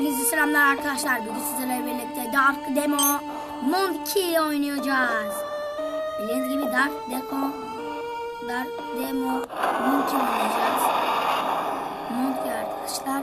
Hepinize selamlar arkadaşlar. Bugün sizlerle birlikte Dark Demo Monkey oynayacağız. Bildiğiniz gibi Dark Demo Dark Demo Monkey oynayacağız. Monkey arkadaşlar.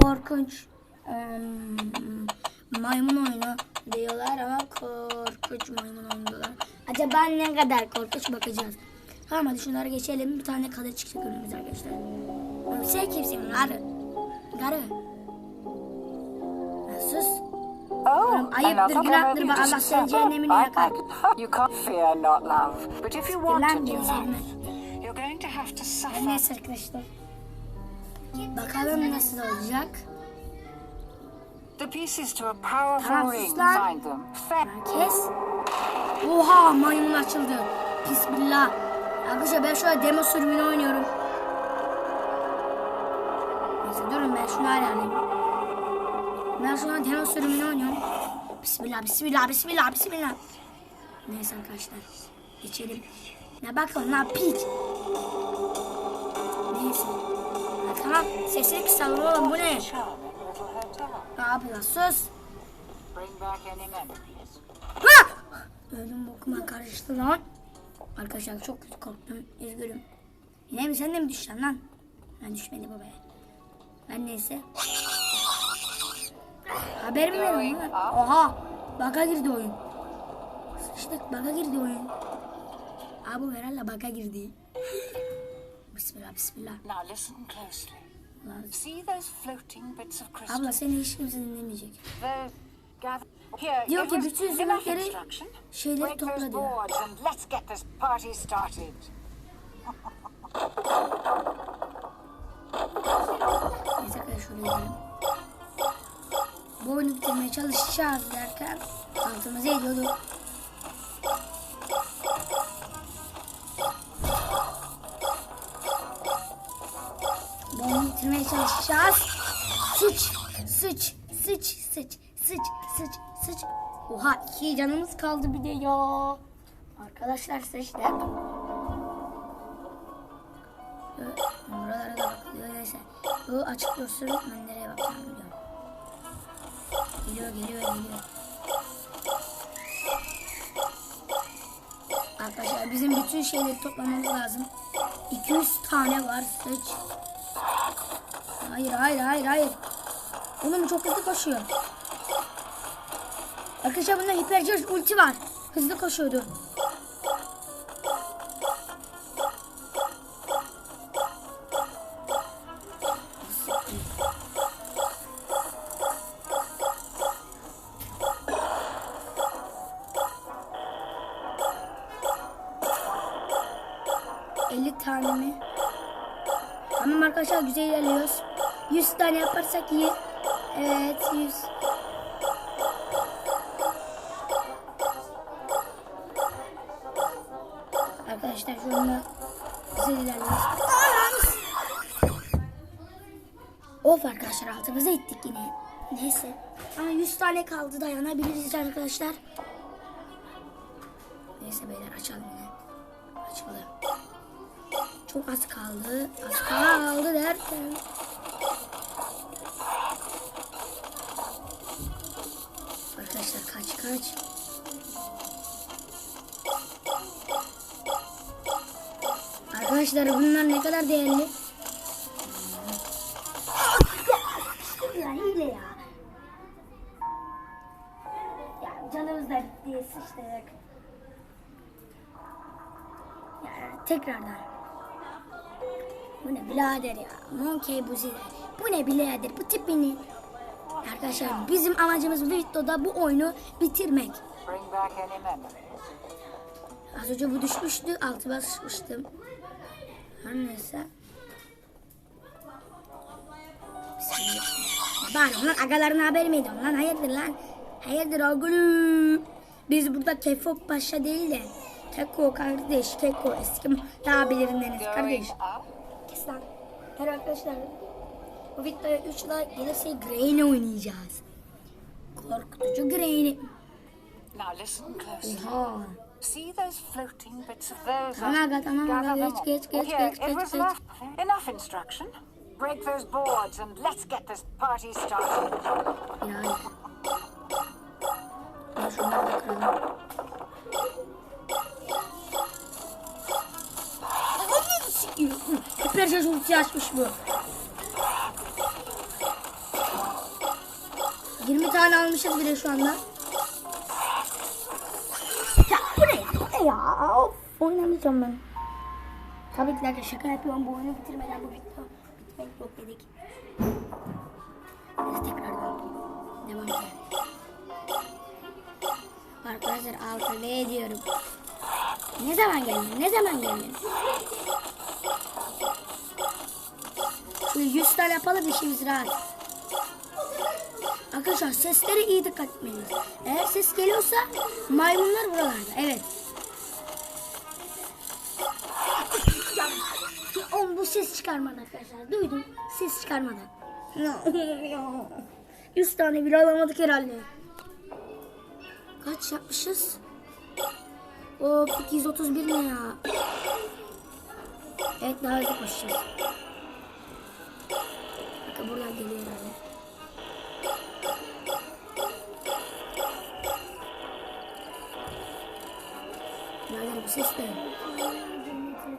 Korkunç em, maymun oyunu diyorlar ama korkunç maymun oyunu diyorlar. Acaba ne kadar korkunç bakacağız. Tamam hadi şunları geçelim. Bir tane kadar çıkacak önümüze arkadaşlar. Sen kimsin? Garı. Garı. fear not love. But if you want to Lan do beni that, sevme. you're going to have to Her suffer. neyse arkadaşlar. Bakalım nasıl olacak. The pieces to a powerful ring. Find them. Herkes. Oha maymun açıldı. Bismillah. Arkadaşlar ben şu an demo sürümünü oynuyorum. Neyse durun ben şunu ayarlayayım. Ben şu an demo sürümünü oynuyorum. Bismillah, bismillah, bismillah, bismillah. Neyse arkadaşlar. Geçelim. Ne bakın lan piç. Neyse. Ha, tamam sesini kısalım oğlum bu ne? Ne yapıyorsun sus. Ha! Öldüm bokuma karıştı lan. Arkadaşlar çok kötü korktum. Üzgünüm. Yine mi sen de mi düşeceksin lan? Ben düşmedi babaya. Ben neyse. Haber mi verin lan? Oha! Baka girdi oyun. Sıçtık baka girdi oyun. Abi herhalde baka girdi. Bismillah bismillah. Now listen closely. See those floating bits of crystal? Abla seni hiç kimse dinlemeyecek. Diyor ki bütün zümrütleri şeyleri topla diyor. let's get this party started. Neyse arkadaşlar şuraya gidelim. Bu oyunu bitirmeye çalışacağız derken altımıza ediyordu. Bu oyunu bitirmeye çalışacağız. Sıç, sıç, sıç, sıç, sıç, sıç, sıç. Oha iki canımız kaldı bir de ya. Arkadaşlar sıçtık. Buralara da bakılıyor neyse. Bu açık dursun ben biliyorum. Geliyor geliyor geliyor. Arkadaşlar bizim bütün şeyleri toplamamız lazım. 200 tane var sıç. Hayır hayır hayır hayır. Oğlum çok hızlı koşuyor. Arkadaşlar bunda hipercharge ulti var. Hızlı koşuyordu. Arkadaşlar güzel ilerliyoruz. 100 tane yaparsak iyi. Evet 100. Arkadaşlar şu anda güzel ilerliyoruz. Of arkadaşlar altımıza ittik yine. Neyse. Ama 100 tane kaldı dayanabiliriz arkadaşlar. Neyse beyler açalım yine. Açalım. Çok az kaldı. Az kaldı derken. Arkadaşlar kaç kaç. Arkadaşlar bunlar ne kadar değerli. Ya hile ya. Ya canımız da bitti sıçtık. Ya tekrardan. Bu ne birader ya. Monkey bu zile. Bu ne birader bu tipini. Arkadaşlar bizim amacımız videoda bu oyunu bitirmek. Az önce bu düşmüştü. Altıma sıçmıştım. Her neyse. Bari lan agaların haberi miydi? Lan hayırdır lan? Hayırdır oğlum? Biz burada Kefo Paşa değil de Keko kardeş, Keko eski tabirlerindeniz kardeş. Going up. Kes lan. Her arkadaşlar bu videoya 3 like gelirse Grain'i oynayacağız. Korkutucu closely. Oha. See those floating bits of those? Tamam aga tamam aga geç geç geç geç geç geç. enough, instruction. Break those boards and let's get this party started. Ya hayır. Ya şunları da sikeyim. Hiper şarj açmış bu. 20 tane almışız bile şu anda. Ya bu ne? Ne ya? Oynamayacağım ben. Tabii ki de şaka yapıyorum. Bu oyunu bitirmeden bu video bitmek yok dedik. Neyse tekrardan devam edelim. Arkadaşlar altı B diyorum. Ne zaman geldin? Ne zaman geldin? Şöyle 100 tane yapalım işimiz rahat. Arkadaşlar seslere iyi dikkat etmeliyiz. Eğer ses geliyorsa maymunlar buralarda. Evet. Oğlum bu ses çıkarmadı arkadaşlar. Duydum. Ses çıkarmadı. 100 tane bile alamadık herhalde. Kaç yapmışız? O 231 ne ya? Evet daha hızlı koşacağız. Bakın buradan geliyor herhalde. Birader bu ses ne?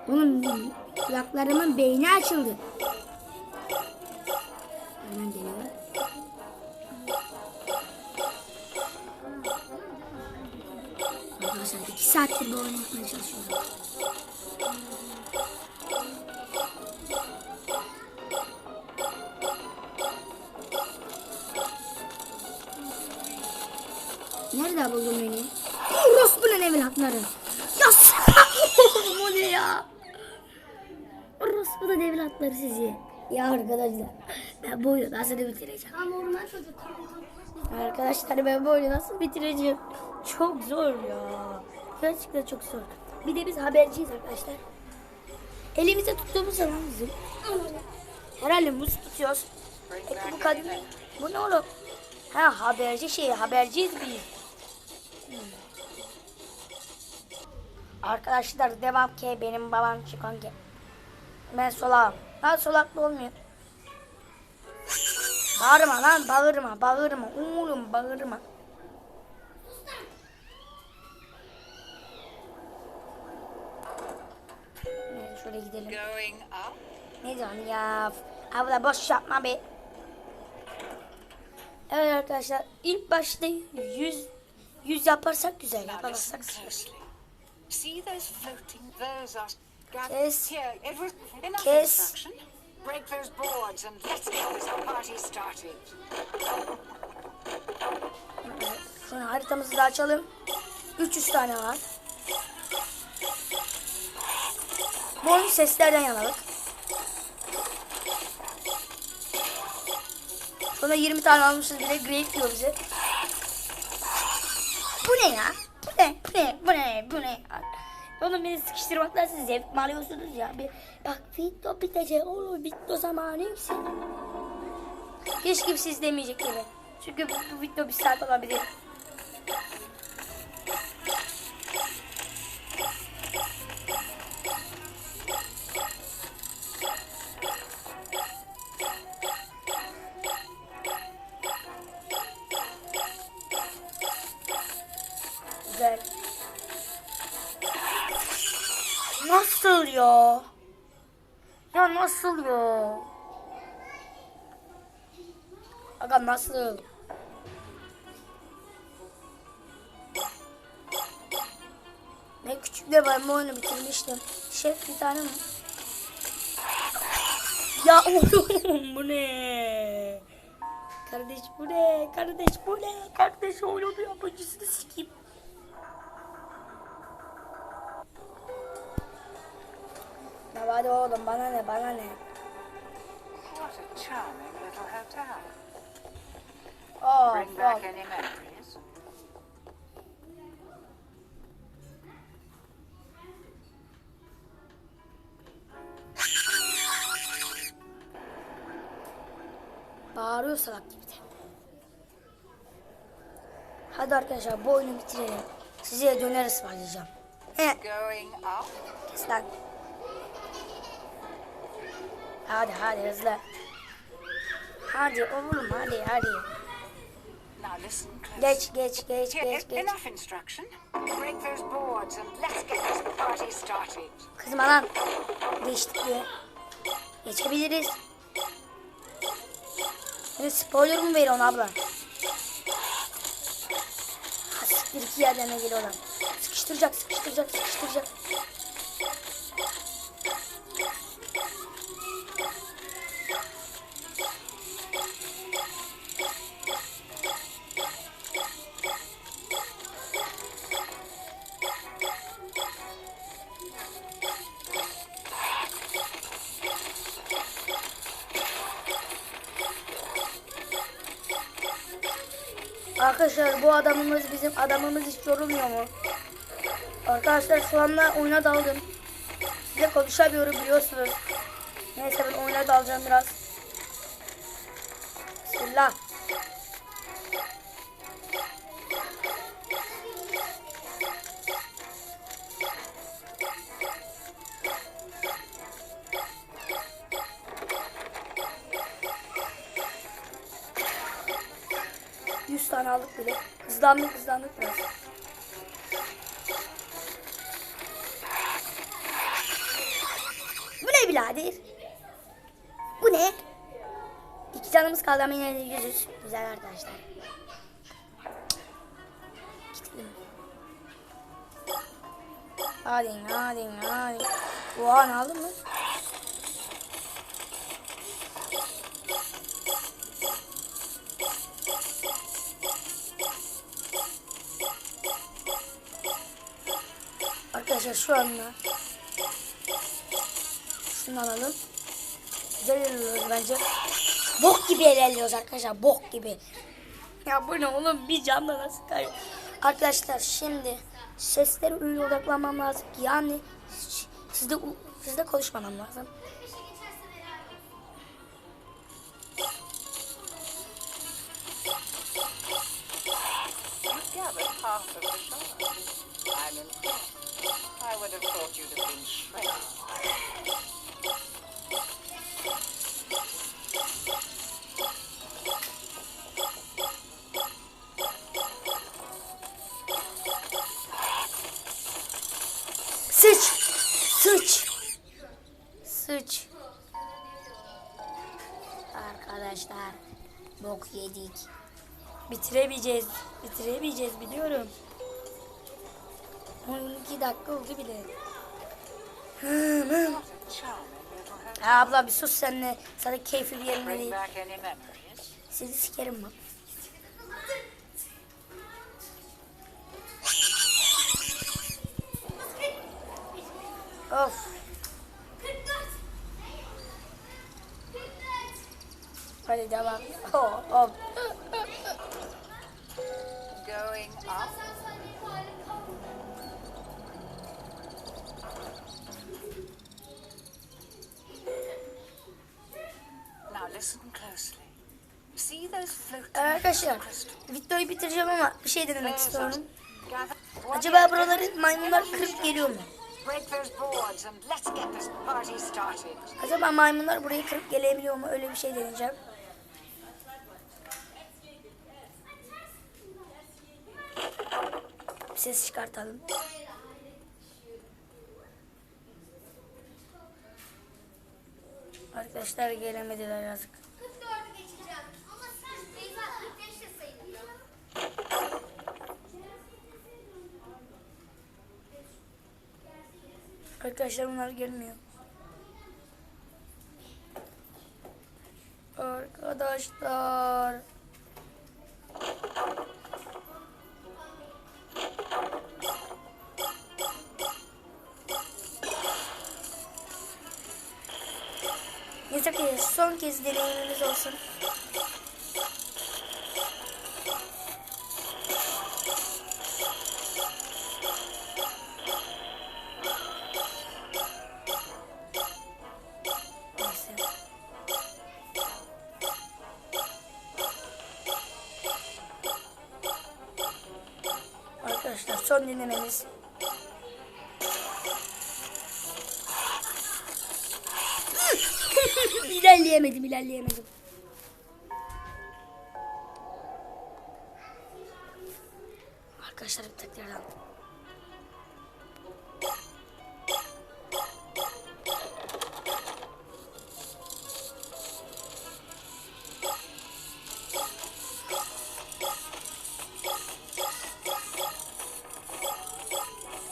Oğlum kulaklarımın beyni açıldı. Hemen geliyor. Arkadaşlar iki saattir bu oyunu yapmaya çalışıyorum. Buldun beni? Orospu'nun evlatları. Ya s***** o ne ya? Orospu'nun evlatları sizi. Ya arkadaşlar ben bu oyunu nasıl bitireceğim? Arkadaşlar ben bu oyunu nasıl bitireceğim? Çok zor ya. Gerçekten çok zor. Bir de biz haberciyiz arkadaşlar. Elimize tuttuğumuz zaman bizim. Herhalde muz tutuyoruz. Peki bu kadın bu ne oğlum? Ha haberci şey haberciyiz biz. Arkadaşlar devam ki benim babam çıkan ki. Ben solağım. Lan solaklı olmuyor. Bağırma lan bağırma bağırma. Oğlum bağırma. Neyse, Şöyle gidelim. Ne diyorsun ya? Abla boş yapma be. Evet arkadaşlar ilk başta 100 100 yaparsak güzel yapamazsak Kes. Kes. Break those boards and let's get this party started. Evet, Sonra haritamızı da açalım. 300 tane var. Bu oyun seslerden yanalık. Sonra 20 tane almışız bir de great diyor bize. Bu ne ya? Bu ne? Bu ne? Bu ne? Bu ne? Oğlum beni sıkıştırmaktan siz zevk mi alıyorsunuz ya? Bir, bak video bitecek oğlum video zamanı yüksek. Keşke siz demeyecek gibi. Çünkü bu, bu video bir saat olabilir. Nasıl ya? Ya nasıl ya? Aga nasıl? Ne küçükle ben bu oyunu bitirmiştim. Şef bir tane mi? Ya oğlum bu ne? Kardeş bu ne? Kardeş bu ne? Kardeş oyunu yapıcısını sikeyim. Ya hadi oğlum bana ne bana ne? What a charming little hotel. Oh, Bring back fuck. any memories? Bağırıyor salak gibi de. Hadi arkadaşlar bu oyunu bitirelim. Size döner ısmarlayacağım. He, Going up. kes lan. Hadi hadi hızlı. Hadi oğlum hadi hadi. Geç geç geç geç geç. Kızma lan. Geçtik diye. Geçebiliriz. Şimdi spoiler mı veriyorsun abla? Siktir iki yerden geliyorlar. Sıkıştıracak sıkıştıracak sıkıştıracak. Arkadaşlar bu adamımız bizim adamımız hiç yorulmuyor mu? Arkadaşlar şu anda oyuna daldım. Size konuşamıyorum biliyorsunuz. Neyse ben oyuna dalacağım biraz. Bismillah. Tane aldık bile. Hızlandık hızlandık biraz. Bu ne birader? Bu ne? İki canımız kaldı ama yine de yüzüz. Güzel arkadaşlar. Gidelim. Hadi hadi hadi. Oha ne aldın mı? Arkadaşlar şu anda şunu alalım. Güzel ilerliyoruz bence. Bok gibi ilerliyoruz arkadaşlar. Bok gibi. Ya bu ne oğlum bir canla nasıl kay? Arkadaşlar şimdi seslere öyle odaklanmam lazım. Yani sizde sizde konuşmamam lazım. I'm. Sıç. Sıç. Sıç. Arkadaşlar bok yedik. Bitiremeyeceğiz. Bitiremeyeceğiz biliyorum. 12 dakika oldu bile. Ya abla bir sus senle. Sana keyfi bir yerine değil. Sizi sikerim bak. Of. Hadi devam. Oh, oh. Going up? Arkadaşlar videoyu bitireceğim ama bir şey denemek istiyorum. Acaba buraları maymunlar kırıp geliyor mu? Acaba maymunlar burayı kırıp gelebiliyor mu? Öyle bir şey deneyeceğim. Bir ses çıkartalım. Arkadaşlar gelemediler yazık. Arkadaşlar bunlar gelmiyor. Arkadaşlar. Neyse ki son kez deneyimimiz olsun. Son denememiz. ilerleyemedim ilerleyemedim.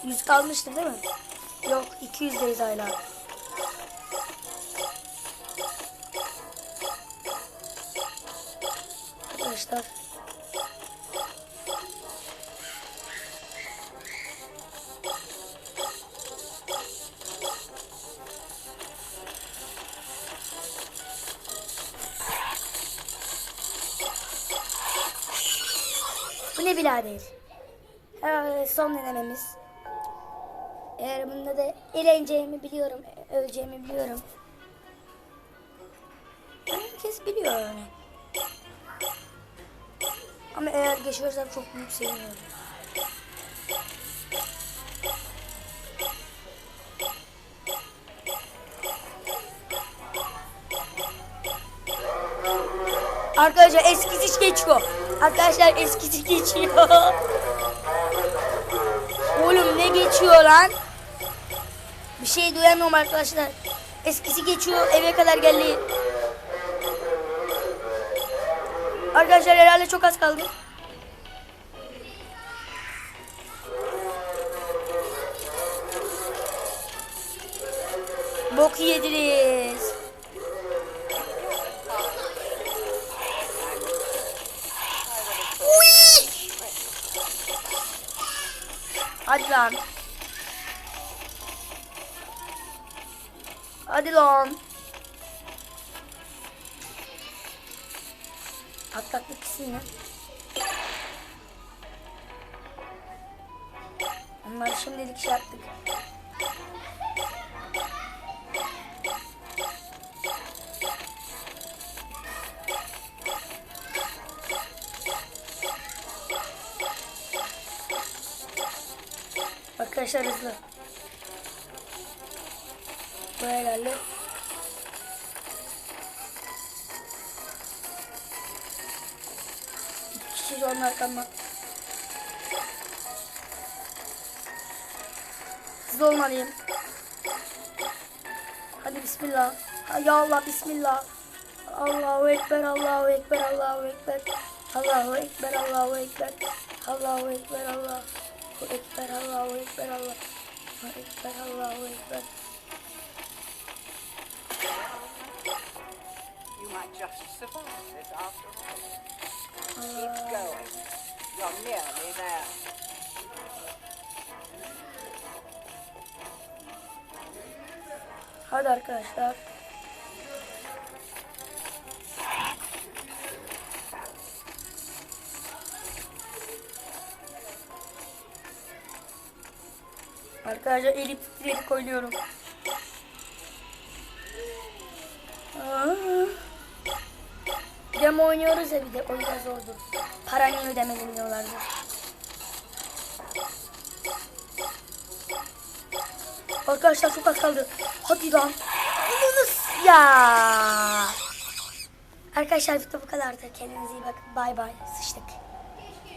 100 kalmıştı değil mi? Yok 200 200'deyiz hala. Arkadaşlar. Bu ne birader? Ee, son denememiz. Eğer bunda da eğleneceğimi biliyorum, öleceğimi biliyorum. Herkes biliyor yani. Ama eğer geçirsem çok büyük sevinirim. Arkadaşlar eskisi geçiyor. Arkadaşlar eskisi geçiyor. Oğlum ne geçiyor lan? Bir şey duyamıyorum arkadaşlar. Eskisi geçiyor eve kadar geldi. Arkadaşlar herhalde çok az kaldı. Bok yediniz. Uy! Hadi lan. Hadi lan. Atlattık ikisini. Onları şimdilik şey yaptık. Arkadaşlar hızlı. Buraya geldi. İki kişi an arkamda. Hızlı olmalıyım. Hadi bismillah. Ya Allah bismillah. Allahu Ekber, Allahu Ekber, Allahu Ekber. Allahu Ekber, Allahu Ekber. Allahu Ekber, Allahu Ekber, Allahu Ekber, Allahu Ekber, Allahu Ekber. Might just survive this after all. Keep going. You're nearly there. Hadi arkadaşlar. Arkadaşlar elip titreyip oynuyorum. Aa. Demo oynuyoruz ya bir de o yüzden zordur. Para niye ödemedin diyorlardı. Arkadaşlar çok az kaldı. Hadi lan. Ya. Arkadaşlar video bu kadardı. Kendinize iyi bakın. Bay bay. Sıçtık.